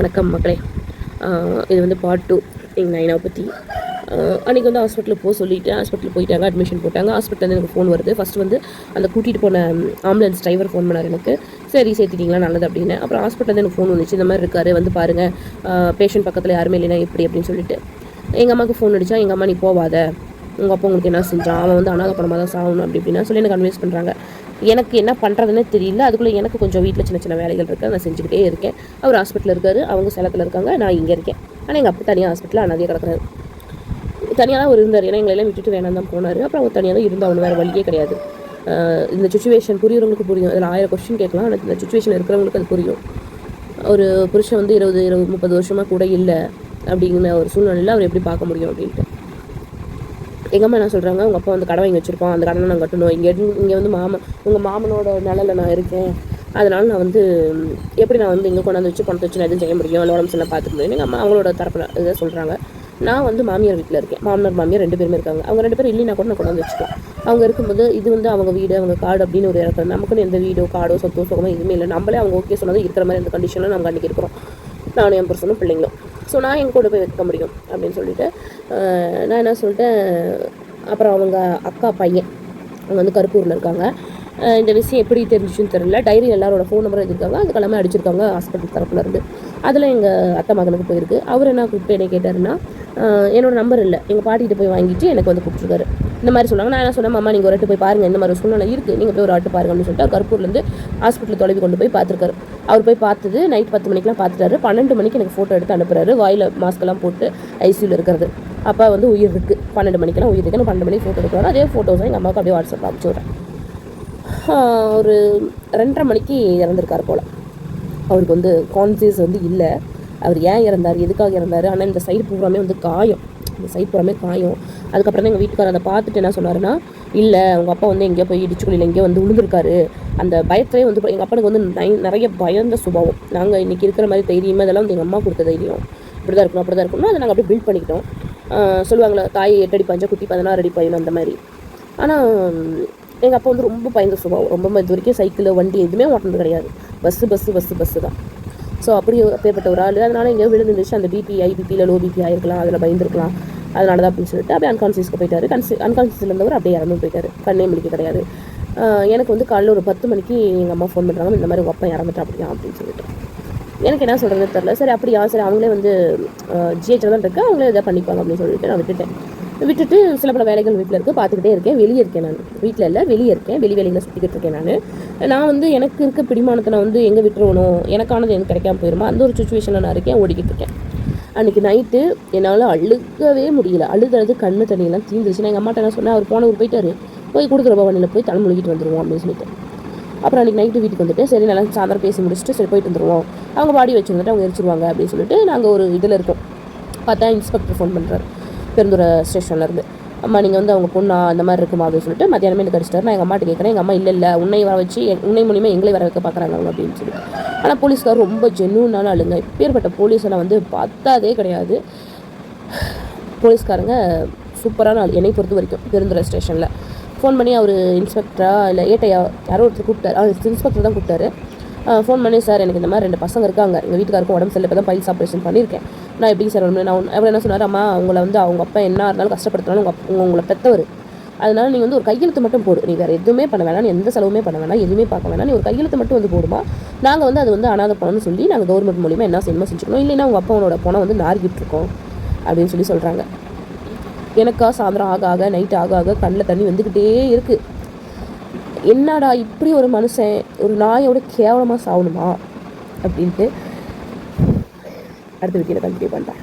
வணக்கம் மக்களே. இது வந்து பார்ட் டூ எங்கள் நைனாவை பற்றி அன்றைக்கி வந்து ஹாஸ்பிட்டலில் போக சொல்லிட்டு ஹாஸ்பிட்டல் போயிட்டாங்க அட்மிஷன் போட்டாங்க. ஹாஸ்பிட்டலேருந்து எனக்கு ஃபோன் வருது. ஃபஸ்ட்டு வந்து அந்த கூட்டிகிட்டு போன ஆம்புலன்ஸ் டிரைவர் ஃபோன் பண்ணார் எனக்கு. சரி சேர்த்துட்டிங்களா? நல்லது அப்படின்னு. அப்புறம் ஹாஸ்பிட்டலேருந்து எனக்கு ஃபோன் வந்துச்சு. இந்த மாதிரி இருக்காரு வந்து பாருங்கள் பேஷண்ட் பக்கத்தில் யாருமே இல்லைனா எப்படி அப்படின்னு சொல்லிட்டு. எங்கள் அம்மாவுக்கு ஃபோன் அடித்தா எங்கள் அம்மா நீ போவாத. உங்கள் அப்பா உங்களுக்கு என்ன செஞ்சான் அவன் வந்து அனாத பணமாக தான் சாகணும் அப்படி இப்படின்னா சொல்லி எனக்கு கன்வின்ஸ் பண்ணுறாங்க எனக்கு என்ன பண்ணுறதுன்னு தெரியல. அதுக்குள்ளே எனக்கு கொஞ்சம் வீட்டில் சின்ன சின்ன வேலைகள் இருக்குது நான் செஞ்சுக்கிட்டே இருக்கேன். அவர் ஹாஸ்பிட்டலில் இருக்கார். அவங்க சேலத்தில் இருக்காங்க. நான் இங்கே இருக்கேன். ஆனால் எங்கள் அப்பா தனியாக ஹாஸ்பிட்டலில் அனாதையாக கிடக்குறாரு. தனியாக தான் அவர் இருந்தார். ஏன்னா எங்களை எல்லாம் விட்டுட்டு வேணாம் தான் போனார். அப்புறம் அவர் தனியாக தான் இருந்தால் அவனு வேறு வழியே கிடையாது. இந்த சுச்சுவேஷன் புரியுறவங்களுக்கு புரியும். அதில் ஆயிரம் கொஸ்டின் கேட்கலாம். ஆனால் இந்த சுச்சுவேஷன் இருக்கிறவங்களுக்கு அது புரியும். ஒரு புருஷன் வந்து இருபது இருபது முப்பது வருஷமாக கூட இல்லை. அப்படிங்கிற ஒரு சூழ்நிலையில் அவர் எப்படி பார்க்க முடியும் அப்படின்ட்டு. எங்கள் அம்மா என்ன சொல்கிறாங்க உங்கள் அப்பா வந்து கடை வாங்கி வச்சுருக்கோம் அந்த கடனை நான் கட்டணும். இங்கே இங்கே வந்து மாமன் உங்கள் மாமனோட நிலையில் நான் இருக்கேன். அதனால் நான் வந்து எப்படி நான் வந்து இங்கே கொண்டாந்து வச்சு பணத்தை வச்சு நான் எதுவும் செய்ய முடியும்? இல்லை உடம்பு சரியில்லை பார்த்துக்க முடியும் எங்கள் அம்மா அவங்களோட தரப்பில் இதை சொல்கிறாங்க நான் வந்து மாமியார் வீட்டில் இருக்கேன். மாமனார் மாமியார் ரெண்டு பேருமே இருக்காங்க. அவங்க ரெண்டு பேரும் இல்லைனா கூட நான் கொண்டாந்து வச்சுக்கலாம். அவங்க இருக்கும்போது இது வந்து அவங்க வீடு அவங்க காடு அப்படின்னு ஒரு இறக்கம் நமக்குன்னு எந்த வீடோ காடோ சொத்தோ சுகமோ எதுவுமே இல்லை. நம்மளே அவங்க ஓகே சொன்னது இருக்கிற மாதிரி இந்த கண்டிஷனில் நாங்கள் அன்றைக்கி இருக்கிறோம். நானும் என் புருஷனும் பிள்ளைங்களும். ஸோ நான் என் கூட போய் வைக்க முடியும் அப்படின்னு சொல்லிட்டு நான் என்ன சொல்லிட்டேன் அப்புறம் அவங்க அக்கா பையன் அவங்க வந்து கருப்பூரில் இருக்காங்க. இந்த விஷயம் எப்படி தெரிஞ்சிச்சுன்னு தெரியல. டைரி எல்லாரோட ஃபோன் நம்பரும் எழுதிருக்காங்க அதுக்கு எல்லாமே அடிச்சிருக்காங்க ஹாஸ்பிட்டல் தரப்புல இருந்து. அதில் எங்கள் அத்தை மகனுக்கு போயிருக்கு. அவர் என்ன கூப்பிட்டு என்ன கேட்டாருன்னா என்னோடய நம்பர் இல்லை. எங்கள் பாட்டிகிட்ட போய் வாங்கிட்டு எனக்கு வந்து கூப்பிட்ருக்காரு இந்த மாதிரி சொன்னாங்க. நான் என்ன சொன்னேன் மாமா நீங்கள் ஒரு வாட்டி போய் பாருங்கள் இந்த மாதிரி ஒரு சூழ்நிலை இருக்குது நீங்கள் போய் ஒரு ஆட்டு பாருங்க அப்படின்னு சொல்லிட்டு அவர் கருப்பூர்லேருந்து ஹாஸ்பிட்டலில் தொலைவி கொண்டு போய் பார்த்துருக்காரு. அவர் போய் பார்த்தது நைட் பத்து மணிக்கெலாம் பார்த்துட்டாரு. பன்னெண்டு மணிக்கு எனக்கு ஃபோட்டோ எடுத்து அனுப்புறாரு. வாயில் மாஸ்க்கெல்லாம் போட்டு ஐசியூவில் இருக்கிறது. அப்போ வந்து உயிர் இருக்குது பன்னெண்டு மணிக்கெல்லாம் உயிர் இருக்குது நான் பன்னெண்டு மணிக்கு ஃபோட்டோ எடுக்கிறாரு அதே ஃபோட்டோஸும் எங்கள் அம்மாவுக்கு அப்படியே வாட்ஸ்அப்பில் அனுப்பிச்சி விட்றேன். ஒரு ரெண்டரை மணிக்கு இறந்துருக்கார் போல். அவருக்கு வந்து கான்சியஸ் வந்து இல்லை. அவர் ஏன் இறந்தார்? எதுக்காக இறந்தார்? ஆனால் இந்த சைடு பூராமே வந்து காயம். இந்த சைட் புறமே காயம். அதுக்கப்புறம் தான் எங்கள் வீட்டுக்காரர் அதை பார்த்துட்டு என்ன சொன்னாருன்னா இல்லை அவங்க அப்பா வந்து எங்கேயோ போய் இடிச்சுக்குழியில் எங்கேயோ வந்து விழுந்திருக்காரு. அந்த பயத்திலே வந்து எங்கள் அப்பனுக்கு வந்து நை- நிறைய பயந்த சுபாவம். நாங்கள் இன்றைக்கி இருக்கிற மாதிரி தைரியமாக இதெல்லாம் வந்து எங்கள் அம்மா கொடுத்த தைரியம். இப்படி தான் இருக்கணும் அப்படி தான் இருக்கணும் அதை நாங்கள் அப்படியே பில்ட் பண்ணிக்கிட்டோம். சொல்லுவாங்களே தாய் எட்டடி அடி பஞ்ச குட்டி பதினாறு அடி பையன் அந்த மாதிரி. ஆனால் எங்கள் அப்பா வந்து ரொம்ப பயந்த சுபாவம். ரொம்ப இது வரைக்கும் சைக்கிள் வண்டி எதுவுமே ஓட்டினது கிடையாது. பஸ்ஸு பஸ்ஸு பஸ்ஸு பஸ்ஸு தான். ஸோ அப்படி அப்பேற்பட்ட ஒரு ஆள். அதனால எங்கேயோ விழுந்துருந்துச்சு. அந்த பிபி ஐபிபியில் லோ பிபி ஆயிருக்கலாம் அதில் பயந்துருக்கலாம். அதனால தான் அப்படின்னு சொல்லிட்டு அப்படியே அன்கான்சியஸ்க்கு போயிட்டாரு. கன்சி அன்கான்சியஸில் இருந்தவர் அப்படியே இறந்து போயிட்டார். கண்ணே முடிக்க கிடையாது. எனக்கு வந்து காலையில் ஒரு பத்து மணிக்கு எங்கள் அம்மா ஃபோன் பண்ணுறாங்க இந்த மாதிரி ஒப்பன் இறந்துட்டா அப்படியா? அப்படின்னு சொல்லிட்டு. எனக்கு என்ன சொல்கிறது தெரில சரி அப்படியா? சரி அவங்களே வந்து ஜிஹெச்சில் தான் இருக்கு. அவங்களே இதை பண்ணிப்பாங்க அப்படின்னு சொல்லிட்டு நான் விட்டுட்டேன். விட்டுட்டு சில பல வேலைகள் வீட்டில் இருக்குது பார்த்துக்கிட்டே இருக்கேன். வெளியே இருக்கேன் நான். வீட்டில் இல்லை வெளியே இருக்கேன். வெளி வேலையில் சுற்றிக்கிட்டு இருக்கேன் நான். நான் வந்து எனக்கு இருக்க பிடிமானத்தை நான் வந்து எங்கே விட்டுருவணும்? எனக்கானது எனக்கு கிடைக்காம போயிருமா? அந்த ஒரு சுச்சுவேஷனில் நான் இருக்கேன். ஓடிக்கிட்டு இருக்கேன். அன்றைக்கி நைட்டு என்னால் அழுகவே முடியல. அழுதுறது கண்ணு தண்ணியெல்லாம் தீந்துருச்சு. நான் எங்கள் அம்மாட்ட என்ன சொன்னேன்? அவர் போன ஊர் போயிட்டாரு. போய் கொடுக்குற பவனில் போய் தலை முழுகிட்டு வந்துடுவோம் அப்படின்னு சொல்லிட்டு. அப்புறம் அன்றைக்கி நைட்டு வீட்டுக்கு வந்துட்டு சரி நல்லா சாயந்தரம் பேசி முடிச்சுட்டு சரி போயிட்டு வந்துருவோம். அவங்க பாடி வச்சுருந்துட்டு அவங்க எரிச்சிருவாங்க அப்படின்னு சொல்லிட்டு நாங்கள் ஒரு இதில் இருக்கோம். பார்த்தா இன்ஸ்பெக்டர் ஃபோன் பண்ணுறாரு பெருந்துறை ஸ்டேஷன்லேருந்து அம்மா நீங்கள் வந்து அவங்க பொண்ணா? அந்த மாதிரி இருக்குமா? அப்படின்னு சொல்லிட்டு மத்தியானமே எனக்கு அடிச்சிட்டாரு நான் எங்கள் அம்மாட்ட கேட்குறேன் எங்கள் அம்மா இல்லை இல்லை. உன்னை வர வச்சு உன்னை மூலியமாக எங்களை வர வைக்க பார்க்குறாங்க அவங்க அப்படின்னு சொல்லி. ஆனால் போலீஸ்கார் ரொம்ப ஜென்யூனான ஆளுங்க. இப்பேற்பட்ட போலீஸெல்லாம் வந்து பார்த்தாதே கிடையாது. போலீஸ்காரங்க சூப்பரான ஆள். என்னை பொறுத்த வரைக்கும் பெருந்துறை ஸ்டேஷனில். ஃபோன் பண்ணி அவர் இன்ஸ்பெக்டரா இல்லை ஏட்டையா? யாரோ ஒருத்தர் கூப்பிட்டாரு. அவர் இன்ஸ்பெக்டர் தான் கூப்பிட்டாரு. ஃபோன் பண்ணி சார் எனக்கு இந்த மாதிரி ரெண்டு பசங்க இருக்காங்க. எங்கள் வீட்டுக்காருக்கும் உடம்பு சரியில்லை. இப்போ தான் பைல்ஸ் ஆப்ரேஷன் பண்ணியிருக்கேன் நான் எப்படி சார் நான் அவர் என்ன சொன்னார் அம்மா அவங்கள வந்து அவங்க அப்பா என்ன இருந்தாலும் கஷ்டப்படுத்தினாலும் உங்கள் அப்பா உங்களை பெற்றவர் அதனால் நீ வந்து ஒரு கையெழுத்து மட்டும் போடு. நீ வேறு எதுவுமே பண்ண வேணாம். எந்த செலவுமே பண்ண வேணாம். எதுவுமே பார்க்க வேணாம். நீ ஒரு கையெழுத்து மட்டும் வந்து போடுமா? நாங்கள் வந்து அது வந்து அனாதை பணம்னு சொல்லி நாங்கள் கவர்மெண்ட் மூலியமாக என்ன செய்யணுமோ செஞ்சுக்கணும். இல்லைன்னா உங்கள் அப்பாவோட பணம் வந்து நார்கிட்டு இருக்கோம். அப்படின்னு சொல்லி சொல்கிறாங்க எனக்கா சாயந்தரம் ஆக ஆக நைட் ஆக ஆக கண்ணில் தண்ணி வந்துக்கிட்டே இருக்குது என்னடா இப்படி ஒரு மனுஷன்? ஒரு நாயோட கேவலமாக சாகணுமா அப்படின்ட்டு அடுத்த வீட்டில் கண்டினியூ பண்ணுறேன்